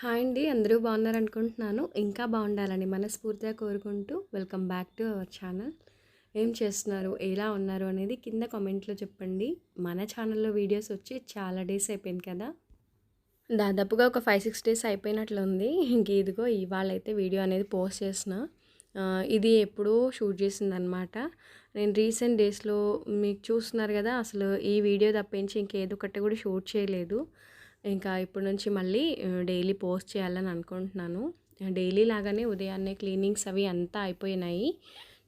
Hi అండి అందరూ బాగున్నారు అనుకుంటున్నాను ఇంకా బాగుండాలని మనస్ఫూర్తిగా కోరుకుంటూ welcome back to our channel. ఏం చేస్తున్నారు ఎలా ఉన్నారు అనేది కింద కామెంట్లో చెప్పండి. మన ఛానల్లో వీడియోస్ వచ్చి చాలా డేస్ అయిపోయింది కదా. దాదాపుగా ఒక ఫైవ్ సిక్స్ డేస్ అయిపోయినట్లుంది. ఇంక ఇదిగో ఇవాళ అయితే వీడియో అనేది పోస్ట్ చేసిన. ఇది ఎప్పుడో షూట్ చేసిందనమాట. నేను రీసెంట్ డేస్లో మీకు చూస్తున్నారు కదా అసలు ఈ వీడియో తప్పించి ఇంకేదో ఒకటి కూడా షూట్ చేయలేదు. ఇంకా ఇప్పటి నుంచి మళ్ళీ డైలీ పోస్ట్ చేయాలని అనుకుంటున్నాను. డైలీ లాగానే ఉదయాన్నే క్లీనింగ్స్ అవి అంతా అయిపోయినాయి.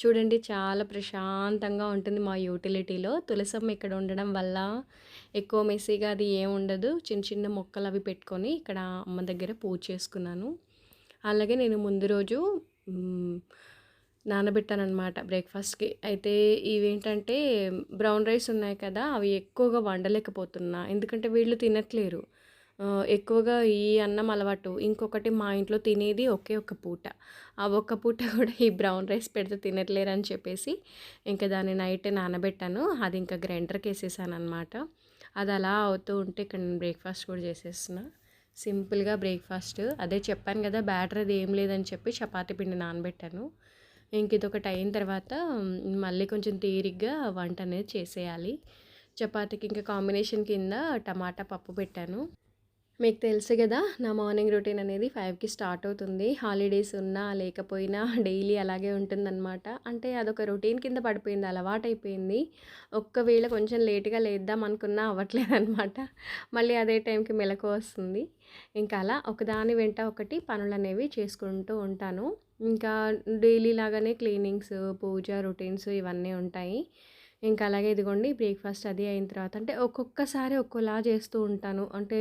చూడండి చాలా ప్రశాంతంగా ఉంటుంది మా యూటిలిటీలో. తులసమ్మ ఇక్కడ ఉండడం వల్ల ఎక్కువ మెస్సీగా అది ఏం ఉండదు. చిన్న చిన్న మొక్కలు అవి పెట్టుకొని ఇక్కడ అమ్మ దగ్గర పూజ చేసుకున్నాను. అలాగే నేను ముందు రోజు నానబెట్టానమాట బ్రేక్ఫాస్ట్కి. అయితే ఇవేంటంటే బ్రౌన్ రైస్ ఉన్నాయి కదా అవి ఎక్కువగా వండలేకపోతున్నా. ఎందుకంటే వీళ్ళు తినట్లేరు. ఎక్కువగా ఈ అన్నం అలవాటు. ఇంకొకటి మా ఇంట్లో తినేది ఒకే ఒక పూట. ఆ ఒక్క పూట కూడా ఈ బ్రౌన్ రైస్ పెడితే తినట్లేరు అని చెప్పేసి ఇంకా దాన్ని నైట్ నానబెట్టాను. అది ఇంకా గ్రైండర్కి వేసేసాను అనమాట అది అలా అవుతూ ఉంటే ఇక్కడ నేను బ్రేక్ఫాస్ట్ కూడా చేసేస్తున్నా. సింపుల్గా బ్రేక్ఫాస్ట్. అదే చెప్పాను కదా బ్యాటర్ అది ఏం లేదని చెప్పి చపాతి పిండి నానబెట్టాను. ఇంక ఇదొకటి అయిన తర్వాత మళ్ళీ కొంచెం తీరిగ్గా వంట అనేది చేసేయాలి. చపాతీకి ఇంకా కాంబినేషన్ కింద టమాటా పప్పు పెట్టాను. మీకు తెలుసు కదా నా మార్నింగ్ రొటీన్ అనేది ఫైవ్కి స్టార్ట్ అవుతుంది. హాలిడేస్ ఉన్నా లేకపోయినా డైలీ అలాగే ఉంటుందన్నమాట. అంటే అదొక రొటీన్ కింద పడిపోయింది అలవాటైపోయింది. ఒక్కవేళ కొంచెం లేట్గా లేద్దాం అనుకున్నా అవ్వట్లేదు అనమాట మళ్ళీ అదే టైంకి మెలకు వస్తుంది. ఇంకా అలా ఒకదాని వెంట ఒకటి పనులు అనేవి చేసుకుంటూ ఉంటాను. ఇంకా డైలీ లాగానే క్లీనింగ్స్ పూజ రొటీన్స్ ఇవన్నీ ఉంటాయి. ఇంకా అలాగే ఇదిగోండి బ్రేక్ఫాస్ట్ అది అయిన తర్వాత అంటే ఒక్కొక్కసారి ఒక్కోలా చేస్తూ ఉంటాను. అంటే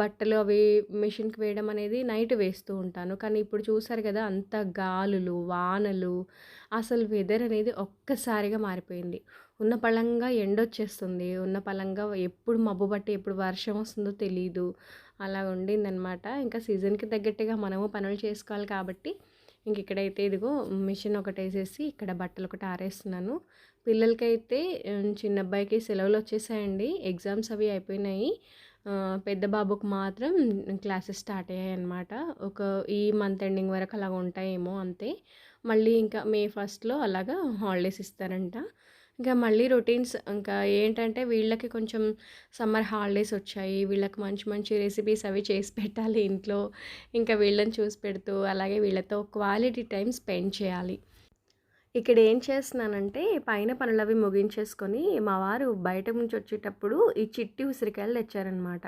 బట్టలు అవి మిషన్కి వేయడం అనేది నైట్ వేస్తూ ఉంటాను. కానీ ఇప్పుడు చూసారు కదా అంత గాలులు వానలు అసలు వెదర్ అనేది ఒక్కసారిగా మారిపోయింది. ఉన్న పళంగా ఎండొచ్చేస్తుంది ఉన్న పళంగా ఎప్పుడు మబ్బు పట్టి ఎప్పుడు వర్షం వస్తుందో తెలియదు అలా ఉండిందనమాట ఇంకా సీజన్కి తగ్గట్టుగా మనము పనులు చేసుకోవాలి కాబట్టి ఇంక ఇక్కడైతే ఇదిగో మిషన్ ఒకటి వేసేసి ఇక్కడ బట్టలు ఒకటి ఆరేస్తున్నాను. పిల్లలకైతే చిన్న అబ్బాయికి సెలవులు వచ్చేసాయండి. ఎగ్జామ్స్ అవి అయిపోయినాయి. పెద్ద బాబుకు మాత్రం క్లాసెస్ స్టార్ట్ అయ్యాయి అనమాట ఒక ఈ మంత్ ఎండింగ్ వరకు అలాగ ఉంటాయేమో అంతే. మళ్ళీ ఇంకా మే ఫస్ట్లో అలాగా హాలిడేస్ ఇస్తారంట. ఇంకా మళ్ళీ రొటీన్స్ ఇంకా ఏంటంటే వీళ్ళకి కొంచెం సమ్మర్ హాలిడేస్ వచ్చాయి వీళ్ళకి మంచి మంచి రెసిపీస్ అవి చేసి పెట్టాలి ఇంట్లో. ఇంకా వీళ్ళని చూసి పెడుతూ అలాగే వీళ్ళతో క్వాలిటీ టైం స్పెండ్ చేయాలి. ఇక్కడ ఏం చేస్తున్నానంటే పైన పనులు అవి ముగించేసుకొని మా వారు బయట నుంచి వచ్చేటప్పుడు ఈ చిట్టి ఉసిరికాయలు తెచ్చారనమాట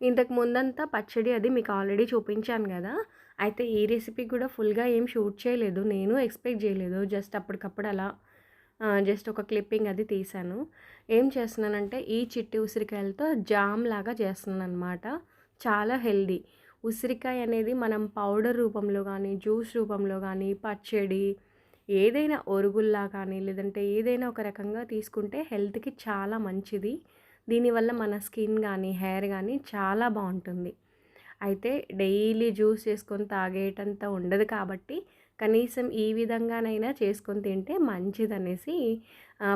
ఇంతకు ముందంతా పచ్చడి అది మీకు ఆల్రెడీ చూపించాను కదా అయితే ఈ రెసిపీ కూడా ఫుల్గా ఏం షూట్ చేయలేదు నేను ఎక్స్పెక్ట్ చేయలేదు జస్ట్ అప్పటికప్పుడు అలా జస్ట్ ఒక క్లిప్పింగ్ అది తీశాను. ఏం చేస్తున్నానంటే ఈ చిట్టి ఉసిరికాయలతో జామ్ లాగా చేస్తున్నాను అనమాట చాలా హెల్దీ. ఉసిరికాయ అనేది మనం పౌడర్ రూపంలో కానీ జ్యూస్ రూపంలో కానీ పచ్చడి ఏదైనా ఒరుగుల్లా కానీ లేదంటే ఏదైనా ఒక రకంగా తీసుకుంటే హెల్త్కి చాలా మంచిది. దీనివల్ల మన స్కిన్ కానీ హెయిర్ కానీ చాలా బాగుంటుంది. అయితే డైలీ జ్యూస్ చేసుకొని తాగేటంత ఉండదు కాబట్టి కనీసం ఈ విధంగానైనా చేసుకొని తింటే మంచిదనేసి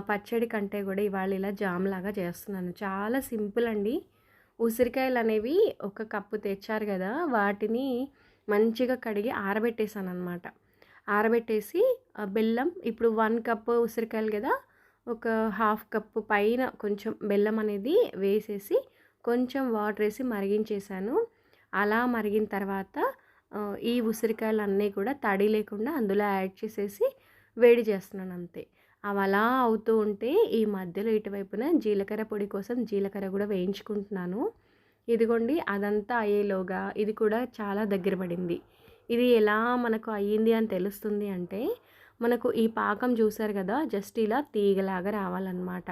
పచ్చడి కంటే కూడా ఇవాళ ఇలా జామ్ లాగా చేస్తున్నాను. చాలా సింపుల్ అండి ఉసిరికాయలు అనేవి ఒక కప్పు తెచ్చారు కదా వాటిని మంచిగా కడిగి ఆరబెట్టేసాను అనమాట ఆరబెట్టేసి బెల్లం ఇప్పుడు వన్ కప్ ఉసిరికాయలు కదా ఒక హాఫ్ కప్పు పైన కొంచెం బెల్లం అనేది వేసేసి కొంచెం వాటర్ వేసి మరిగించేసాను అలా మరిగిన తర్వాత ఈ ఉసిరికాయలు అన్నీ కూడా తడి లేకుండా అందులో యాడ్ చేసేసి వేడి చేస్తున్నాను అంతే. అవి అలా అవుతూ ఉంటే ఈ మధ్యలో ఇటువైపున జీలకర్ర పొడి కోసం జీలకర్ర కూడా వేయించుకుంటున్నాను. ఇదిగోండి అదంతా అయ్యేలోగా ఇది కూడా చాలా దగ్గర పడింది. ఇది ఎలా మనకు అయ్యింది అని తెలుస్తుంది అంటే మనకు ఈ పాకం చూసారు కదా జస్ట్ ఇలా తీగలాగా రావాలన్నమాట.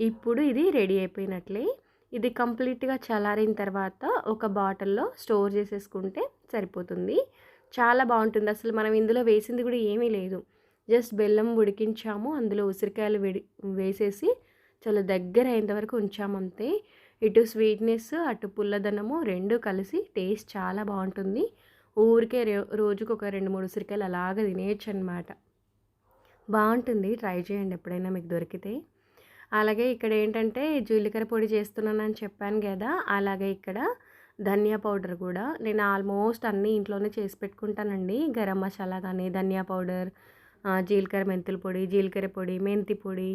ఇప్పుడు ఇది రెడీ అయిపోయినట్లే. ఇది కంప్లీట్గా చల్లారిన తర్వాత ఒక బాటిల్లో స్టోర్ చేసేసుకుంటే సరిపోతుంది. చాలా బాగుంటుంది. అసలు మనం ఇందులో వేసింది కూడా ఏమీ లేదు. జస్ట్ బెల్లం ఉడికించాము. అందులో ఉసిరికాయలు వేడి వేసేసి చాలా దగ్గర అయ్యేంత వరకు ఉంచాము అంతే. ఇటు స్వీట్నెస్ అటు పుల్లదనము రెండు కలిసి టేస్ట్ చాలా బాగుంటుంది. ఊరికే రో- రోజుకు ఒక రెండు మూడు ఉసిరికాయలు అలాగ తినేయచ్చు అనమాట బాగుంటుంది. ట్రై చేయండి ఎప్పుడైనా మీకు దొరికితే. అలాగే ఇక్కడ ఏంటంటే జీలకర్ర పొడి చేస్తున్నానని చెప్పాను కదా అలాగే ఇక్కడ ధనియా పౌడర్ కూడా నేను ఆల్మోస్ట్ అన్నీ ఇంట్లోనే చేసి పెట్టుకుంటానండి. గరం మసాలా కానీ ధనియా పౌడర్ జీలకర్ర మెంతుల పొడి జీలకర్ర పొడి మెంతి పొడి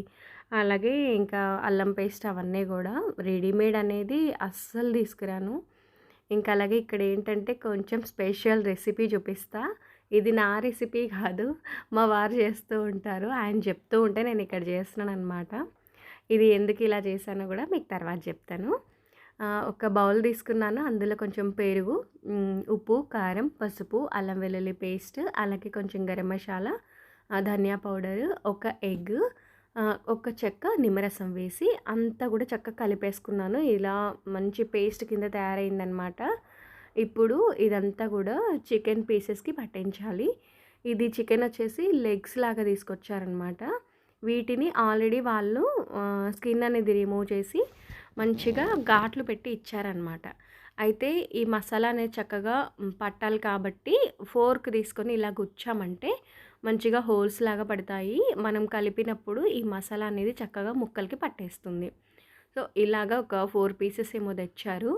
అలాగే ఇంకా అల్లం పేస్ట్ అవన్నీ కూడా రెడీమేడ్ అనేది అస్సలు తీసుకురాను. ఇంకా అలాగే ఇక్కడ ఏంటంటే కొంచెం స్పెషల్ రెసిపీ చూపిస్తా. ఇది నా రెసిపీ కాదు మా వారు చేస్తూ ఉంటారు. ఆయన చెప్తూ ఉంటే నేను ఇక్కడ చేస్తున్నాను అనమాట ఇది ఎందుకు ఇలా చేశానో కూడా మీకు తర్వాత చెప్తాను. ఒక బౌల్ తీసుకున్నాను. అందులో కొంచెం పెరుగు ఉప్పు కారం పసుపు అల్లం వెల్లుల్లి పేస్ట్ అలాగే కొంచెం గరం మసాలా ధనియా పౌడర్ ఒక ఎగ్ ఒక చెక్క నిమ్మరసం వేసి అంతా కూడా చెక్క కలిపేసుకున్నాను. ఇలా మంచి పేస్ట్ కింద తయారైందనమాట ఇప్పుడు ఇదంతా కూడా చికెన్ పీసెస్కి పట్టించాలి. ఇది చికెన్ వచ్చేసి లెగ్స్ లాగా తీసుకొచ్చారనమాట వీటిని ఆల్రెడీ వాళ్ళు స్కిన్ అనేది రిమూవ్ చేసి మంచిగా ఘాట్లు పెట్టి ఇచ్చారనమాట అయితే ఈ మసాలా అనేది చక్కగా పట్టాలి కాబట్టి ఫోర్క్ తీసుకొని ఇలా గుచ్చామంటే మంచిగా హోల్స్ లాగా పడతాయి. మనం కలిపినప్పుడు ఈ మసాలా అనేది చక్కగా ముక్కలకి పట్టేస్తుంది. సో ఇలాగా ఒక ఫోర్ పీసెస్ ఏమో తెచ్చారు.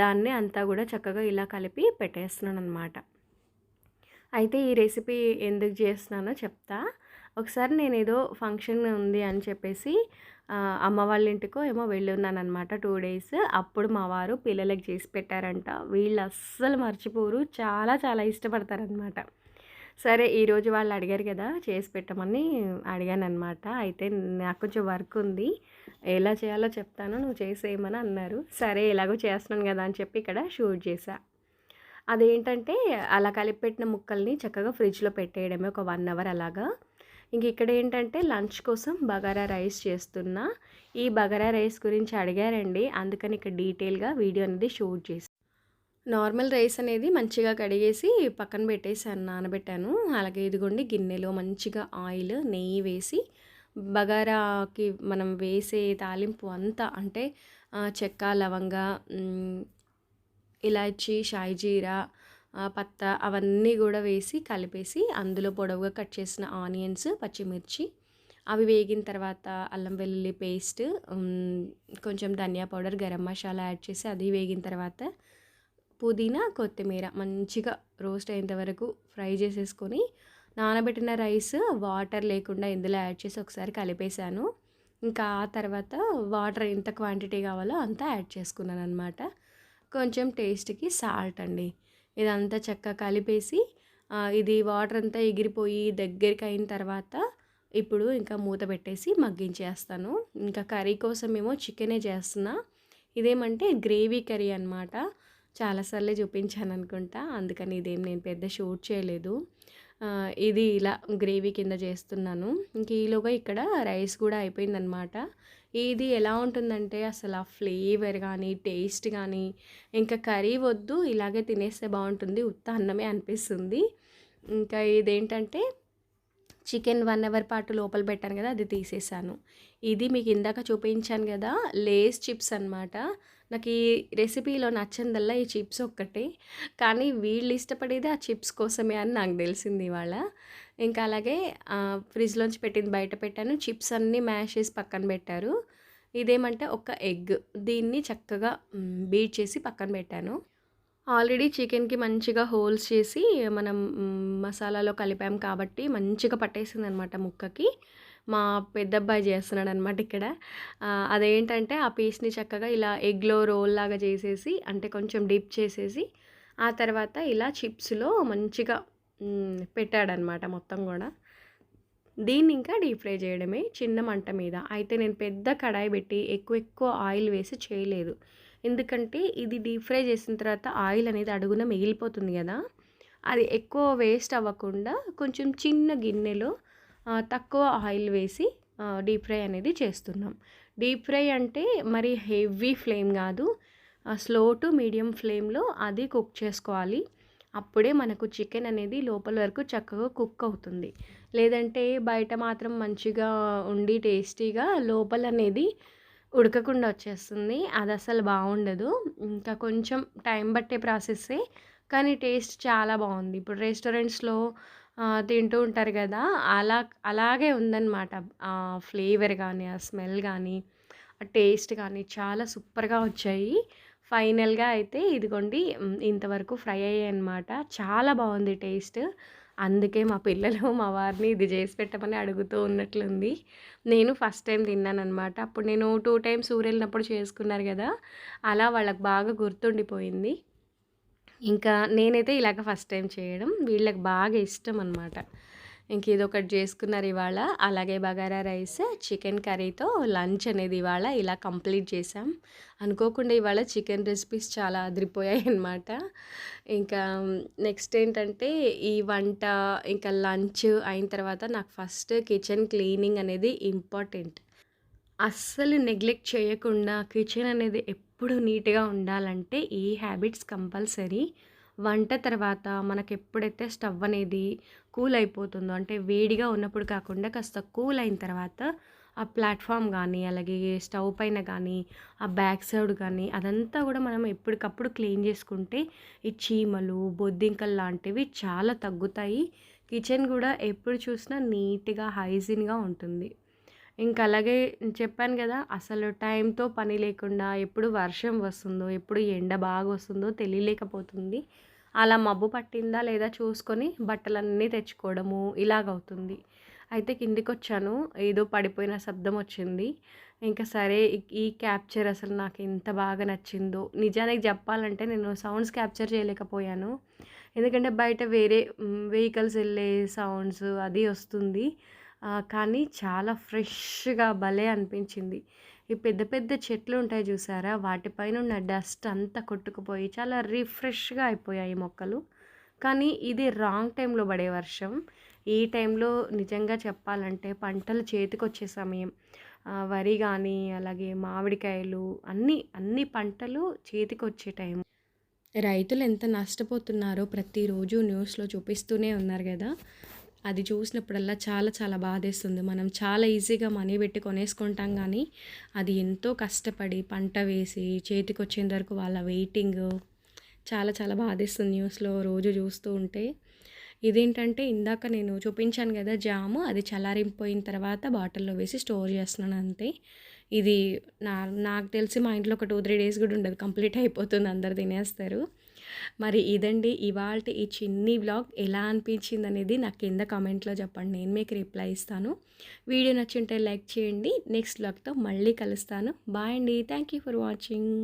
దాన్ని అంతా కూడా చక్కగా ఇలా కలిపి పెట్టేస్తున్నాను అనమాట అయితే ఈ రెసిపీ ఎందుకు చేస్తున్నానో చెప్తా. ఒకసారి నేను ఏదో ఫంక్షన్ ఉంది అని చెప్పేసి అమ్మ వాళ్ళ ఇంటికో ఏమో వెళ్ళున్నాను అనమాట టూ డేస్. అప్పుడు మా వారు పిల్లలకి చేసి పెట్టారంట. వీళ్ళు అస్సలు మర్చిపోరు. చాలా చాలా ఇష్టపడతారనమాట సరే ఈరోజు వాళ్ళు అడిగారు కదా చేసి పెట్టమని అడిగాను అనమాట అయితే నాకు కొంచెం వర్క్ ఉంది. ఎలా చేయాలో చెప్తాను. నువ్వు చేసేయమని అన్నారు. సరే ఎలాగో చేస్తున్నాను కదా అని చెప్పి ఇక్కడ షూట్ చేశా. అదేంటంటే అలా కలిపి పెట్టిన ముక్కల్ని చక్కగా ఫ్రిడ్జ్లో పెట్టేయడమే ఒక వన్ అవర్ అలాగా. ఇంక ఇక్కడ ఏంటంటే లంచ్ కోసం బగారా రైస్ చేస్తున్నా. ఈ బగారా రైస్ గురించి అడిగారండి. అందుకని ఇక్కడ డీటెయిల్గా వీడియో అనేది షూట్ చేసి నార్మల్ రైస్ అనేది మంచిగా కడిగేసి పక్కన పెట్టేసాను నానబెట్టాను. అలాగే ఇదిగోండి గిన్నెలో మంచిగా ఆయిల్ నెయ్యి వేసి బగారాకి మనం వేసే తాలింపు అంతా అంటే చెక్క లవంగ ఇలాచి షాయిజీరా పత్త అవన్నీ కూడా వేసి కలిపేసి అందులో పొడవుగా కట్ చేసిన ఆనియన్స్ పచ్చిమిర్చి అవి వేగిన తర్వాత అల్లం వెల్లుల్లి పేస్ట్ కొంచెం ధనియా పౌడర్ గరం మసాలా యాడ్ చేసి అది వేగిన తర్వాత పుదీనా కొత్తిమీర మంచిగా రోస్ట్ అయ్యేంత వరకు ఫ్రై చేసేసుకొని నానబెట్టిన రైస్ వాటర్ లేకుండా ఇందులో యాడ్ చేసి ఒకసారి కలిపేశాను. ఇంకా ఆ తర్వాత వాటర్ ఎంత క్వాంటిటీ కావాలో అంతా యాడ్ చేసుకున్నాను అనమాట కొంచెం టేస్ట్కి సాల్ట్ అండి. ఇదంతా చక్కగా కలిపేసి ఇది వాటర్ అంతా ఎగిరిపోయి దగ్గరికి అయిన తర్వాత ఇప్పుడు ఇంకా మూత పెట్టేసి మగ్గించేస్తాను. ఇంకా కర్రీ కోసం ఏమో చికెనే చేస్తున్నా. ఇదేమంటే గ్రేవీ కర్రీ అనమాట చాలాసార్లే చూపించాను అనుకుంటా. అందుకని ఇదేం నేను పెద్ద షూట్ చేయలేదు. ఇది ఇలా గ్రేవీ కింద చేస్తున్నాను. ఇంక ఈలోగా ఇక్కడ రైస్ కూడా అయిపోయిందనమాట ఇది ఎలా ఉంటుందంటే అసలు ఆ ఫ్లేవర్ కానీ టేస్ట్ కానీ ఇంకా కర్రీ వద్దు ఇలాగే తినేస్తే బాగుంటుంది ఉత్త అన్నమే అనిపిస్తుంది. ఇంకా ఇదేంటంటే చికెన్ వన్ అవర్ పాటు లోపల పెట్టాను కదా అది తీసేసాను. ఇది మీకు ఇందాక చూపించాను కదా లేస్ చిప్స్ అనమాట నాకు ఈ రెసిపీలో నచ్చందల్లా ఈ చిప్స్ ఒక్కటే. కానీ వీళ్ళు ఇష్టపడేది ఆ చిప్స్ కోసమే అని నాకు తెలిసింది ఇవాళ. ఇంకా అలాగే ఫ్రిడ్జ్లోంచి పెట్టింది బయట పెట్టాను. చిప్స్ అన్నీ మ్యాష్ చేసి పక్కన పెట్టారు. ఇదేమంటే ఒక ఎగ్. దీన్ని చక్కగా బీట్ చేసి పక్కన పెట్టాను. ఆల్రెడీ చికెన్కి మంచిగా హోల్స్ చేసి మనం మసాలాలో కలిపాం కాబట్టి మంచిగా పట్టేసింది అనమాట ముక్కకి. మా పెద్దబ్బాయి చేస్తున్నాడు అనమాట ఇక్కడ అదేంటంటే ఆ పీస్ని చక్కగా ఇలా ఎగ్లో రోల్ లాగా చేసేసి అంటే కొంచెం డిప్ చేసేసి ఆ తర్వాత ఇలా చిప్స్లో మంచిగా పెట్టాడనమాట మొత్తం కూడా. దీన్ని ఇంకా డీప్ ఫ్రై చేయడమే చిన్న మంట మీద. అయితే నేను పెద్ద కడాయి పెట్టి ఎక్కువ ఎక్కువ ఆయిల్ వేసి చేయలేదు. ఎందుకంటే ఇది డీప్ ఫ్రై చేసిన తర్వాత ఆయిల్ అనేది అడుగున మిగిలిపోతుంది కదా. అది ఎక్కువ వేస్ట్ అవ్వకుండా కొంచెం చిన్న గిన్నెలో తక్కువ ఆయిల్ వేసి డీప్ ఫ్రై అనేది చేస్తున్నాం. డీప్ ఫ్రై అంటే మరి హెవీ ఫ్లేమ్ కాదు. స్లో టు మీడియం ఫ్లేమ్లో అది కుక్ చేసుకోవాలి. అప్పుడే మనకు చికెన్ అనేది లోపల వరకు చక్కగా కుక్ అవుతుంది. లేదంటే బయట మాత్రం మంచిగా ఉండి టేస్టీగా లోపల అనేది ఉడకకుండా వచ్చేస్తుంది. అది అసలు బాగుండదు. ఇంకా కొంచెం టైం పట్టే ప్రాసెస్సే. కానీ టేస్ట్ చాలా బాగుంది. ఇప్పుడు రెస్టారెంట్స్లో తింటూ ఉంటారు కదా అలా అలాగే ఉందన్నమాట. ఆ ఫ్లేవర్ కానీ ఆ స్మెల్ కానీ ఆ టేస్ట్ కానీ చాలా సూపర్గా వచ్చాయి. ఫైనల్గా అయితే ఇదిగోండి ఇంతవరకు ఫ్రై అయ్యాయి అనమాట చాలా బాగుంది టేస్ట్. అందుకే మా పిల్లలు మా వారిని ఇది చేసి పెట్టమని అడుగుతూ ఉన్నట్లుంది. నేను ఫస్ట్ టైం తిన్నానమాట అప్పుడు నేను టూ టైమ్స్ ఊరెళ్ళినప్పుడు వెళ్ళినప్పుడు చేసుకున్నారు కదా అలా వాళ్ళకి బాగా గుర్తుండిపోయింది. ఇంకా నేనైతే ఇలాగ ఫస్ట్ టైం చేయడం వీళ్ళకి బాగా ఇష్టం అనమాట ఇంక ఇదొకటి ఒకటి చేసుకున్నారు ఇవాళ. అలాగే బగారా రైస్ చికెన్ కర్రీతో లంచ్ అనేది ఇవాళ ఇలా కంప్లీట్ చేసాం అనుకోకుండా ఇవాళ చికెన్ రెసిపీస్ చాలా అదిరిపోయాయి అనమాట ఇంకా నెక్స్ట్ ఏంటంటే ఈ వంట ఇంకా లంచ్ అయిన తర్వాత నాకు ఫస్ట్ కిచెన్ క్లీనింగ్ అనేది ఇంపార్టెంట్. అస్సలు నెగ్లెక్ట్ చేయకుండా కిచెన్ అనేది ఎప్పుడు నీట్గా ఉండాలంటే ఈ హ్యాబిట్స్ కంపల్సరీ. వంట తర్వాత మనకు ఎప్పుడైతే స్టవ్ అనేది కూల్ అయిపోతుందో అంటే వేడిగా ఉన్నప్పుడు కాకుండా కాస్త కూల్ అయిన తర్వాత ఆ ప్లాట్ఫామ్ కానీ అలాగే స్టవ్ పైన కానీ ఆ బ్యాక్ సైడ్ కానీ అదంతా కూడా మనం ఎప్పటికప్పుడు క్లీన్ చేసుకుంటే ఈ చీమలు బొద్దింకలు లాంటివి చాలా తగ్గుతాయి. కిచెన్ కూడా ఎప్పుడు చూసినా నీట్గా హైజీన్గా ఉంటుంది. ఇంకా అలాగే చెప్పాను కదా అసలు టైంతో పని లేకుండా ఎప్పుడు వర్షం వస్తుందో ఎప్పుడు ఎండ బాగా వస్తుందో తెలియలేకపోతుంది. అలా మబ్బు పట్టిందా లేదా చూసుకొని బట్టలన్నీ తెచ్చుకోవడము ఇలాగవుతుంది. అయితే కిందికి వచ్చాను ఏదో పడిపోయిన శబ్దం వచ్చింది. ఇంకా సరే ఈ- క్యాప్చర్ అసలు నాకు ఎంత బాగా నచ్చిందో. నిజానికి చెప్పాలంటే నేను సౌండ్స్ క్యాప్చర్ చేయలేకపోయాను. ఎందుకంటే బయట వేరే వెహికల్స్ వెళ్ళే సౌండ్స్ అది వస్తుంది. కానీ చాలా ఫ్రెష్గా భలే అనిపించింది. ఈ పెద్ద పెద్ద చెట్లు ఉంటాయి చూసారా? వాటిపైన ఉన్న డస్ట్ అంతా కొట్టుకుపోయి చాలా రిఫ్రెష్గా అయిపోయాయి మొక్కలు. కానీ ఇది రాంగ్ టైంలో పడే వర్షం. ఈ టైంలో నిజంగా చెప్పాలంటే పంటలు చేతికొచ్చే సమయం. వరి కానీ అలాగే మామిడికాయలు అన్నీ అన్ని పంటలు చేతికొచ్చే టైం. రైతులు ఎంత నష్టపోతున్నారో ప్రతిరోజు న్యూస్లో చూపిస్తూనే ఉన్నారు కదా అది చూసినప్పుడల్లా చాలా చాలా బాధేస్తుంది. మనం చాలా ఈజీగా మనీ పెట్టి కొనేసుకుంటాం కానీ అది ఎంతో కష్టపడి పంట వేసి చేతికి వచ్చేంత వరకు వాళ్ళ వెయిటింగ్ చాలా చాలా బాధేస్తుంది న్యూస్లో రోజు చూస్తూ ఉంటే. ఇదేంటంటే ఇందాక నేను చూపించాను కదా జాము అది చల్లారింపోయిన తర్వాత బాటిల్లో వేసి స్టోర్ చేస్తున్నాను అంతే. ఇది నా నాకు తెలిసి మా ఇంట్లో ఒక టూ త్రీ డేస్ కూడా ఉండదు. కంప్లీట్ అయిపోతుంది అందరు తినేస్తారు. మరి ఇదండి ఇవాళ ఈ చిన్ని బ్లాగ్ ఎలా అనిపించింది అనేది నాకు కింద కామెంట్లో చెప్పండి నేను మీకు రిప్లై ఇస్తాను. వీడియో నచ్చుంటే లైక్ చేయండి నెక్స్ట్ బ్లాగ్తో మళ్ళీ కలుస్తాను. బాయ్ అండి థ్యాంక్ యూ ఫర్ వాచింగ్.